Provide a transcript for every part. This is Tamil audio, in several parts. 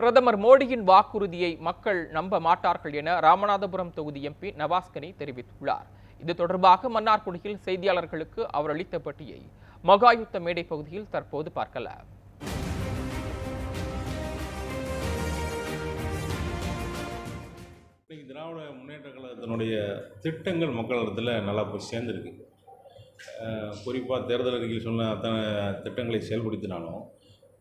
பிரதமர் மோடியின் வாக்குறுதியை மக்கள் நம்ப மாட்டார்கள் என ராமநாதபுரம் தொகுதி எம்பி நவாஸ்கனி தெரிவித்துள்ளார். இது தொடர்பாக மன்னார்குடியில் செய்தியாளர்களுக்கு அவர் அளித்த பட்டியை மகாயுத்த மேடை பகுதியில் தற்போது பார்க்கலாம். இன்னைக்கு திராவிட முன்னேற்ற கழகத்தினுடைய திட்டங்கள் மக்களிடத்தில் நல்லா போய் சேர்ந்துருக்கு. குறிப்பாக தேர்தல் அறிக்கையில் சொன்ன அத்தனை திட்டங்களை செயல்படுத்தினாலும்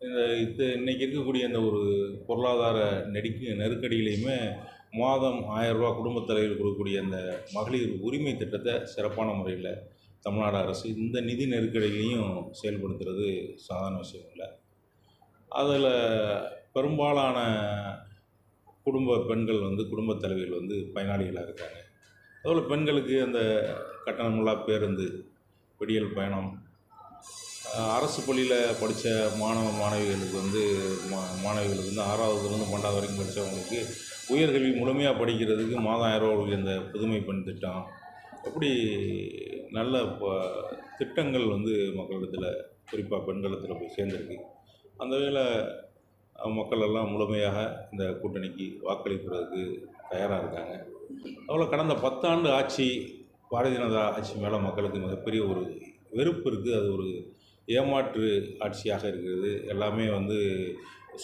இந்த இது இன்னைக்கு இருக்கக்கூடிய இந்த ஒரு பொருளாதார நெடுக்கு நெருக்கடியிலையுமே மாதம் ஆயரூபா குடும்பத் தலைவர் கொடுக்கக்கூடிய அந்த மகளிர் உரிமை திட்டத்தை சிறப்பான முறையில் தமிழ்நாடு அரசு இந்த நிதி நெருக்கடியிலையும் செயல்படுத்துறது சாதாரண விஷயம் இல்லை. அதில் பெரும்பாலான குடும்ப பெண்கள் வந்து குடும்பத் தலைவிகள் வந்து பயனாளிகளாக இருக்காங்க. அதுபோல் பெண்களுக்கு அந்த கட்டணமில்லா பேருந்து விடியல் பயணம் அரசு பள்ளியில் படித்த மாணவ மாணவிகளுக்கு வந்து மா மாணவிகளுக்கு வந்து ஆறாவதுலேருந்து பன்னெண்டாவது வரைக்கும் படித்தவங்களுக்கு உயர்கல்வி முழுமையாக படிக்கிறதுக்கு மாதம் ஆயிரம் ரூபா இந்த புதுமை பெண் திட்டம். அப்படி நல்ல ப- திட்டங்கள் வந்து மக்களிடத்தில் குறிப்பாக பெண்களிடத்தில் போய் சேர்ந்துருக்கு. அந்த வேலை மக்கள் எல்லாம் முழுமையாக இந்த கூட்டணிக்கு வாக்களிக்கிறதுக்கு தயாராக இருக்காங்க. அவ்வளோ கடந்த பத்தாண்டு ஆட்சி பாரதிய ஜனதா ஆட்சி மேலே மக்களுக்கு மிகப்பெரிய ஒரு வெறுப்பு இருக்குது அது ஒரு ஏமாற்று ஆட்சியாக இருக்கிறது. எல்லாமே வந்து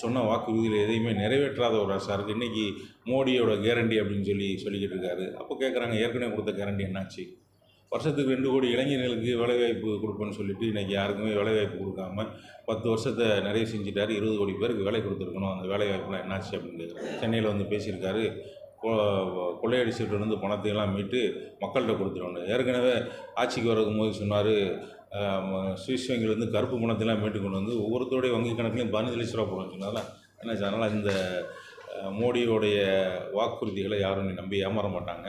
சொன்ன வாக்குறுதியில் எதையுமே நிறைவேற்றாத ஒரு அரசாக இருக்குது இன்றைக்கி மோடியோட கேரண்டி அப்படின்னு சொல்லி சொல்லிக்கிட்டு இருக்காரு. அப்போ கேட்குறாங்க ஏற்கனவே கொடுத்த கேரண்டி என்னாச்சு? வருஷத்துக்கு ரெண்டு கோடி இளைஞர்களுக்கு வேலைவாய்ப்பு கொடுப்பேன்னு சொல்லிட்டு இன்றைக்கி யாருக்குமே வேலைவாய்ப்பு கொடுக்காம பத்து வருஷத்தை நிறைவு செஞ்சுட்டாரு. இருபது கோடி பேருக்கு வேலை கொடுத்துருக்கணும். அந்த வேலைவாய்ப்புலாம் என்னாச்சு அப்படின்னு கேட்குறாங்க சென்னையில் வந்து பேசியிருக்காரு. கொள்ளையடிச்சிட்டு இருந்து பணத்தையெல்லாம் மீட்டு மக்கள்கிட்ட கொடுத்துருவோம் ஏற்கனவே ஆட்சிக்கு வரக்கும் போது சொன்னார் சுவிஸ் வங்கியிலேருந்து கருப்பு பணத்தையெல்லாம் மீட்டு கொண்டு வந்து ஒவ்வொருத்தருடைய வங்கி கணக்குலையும் பதினஞ்சு லட்ச ரூபா போடணும்னு சொன்னால என்னாச்சு அதனால் இந்த மோடியோடைய வாக்குறுதிகளை யாரும் நம்பி ஏமாற மாட்டாங்க.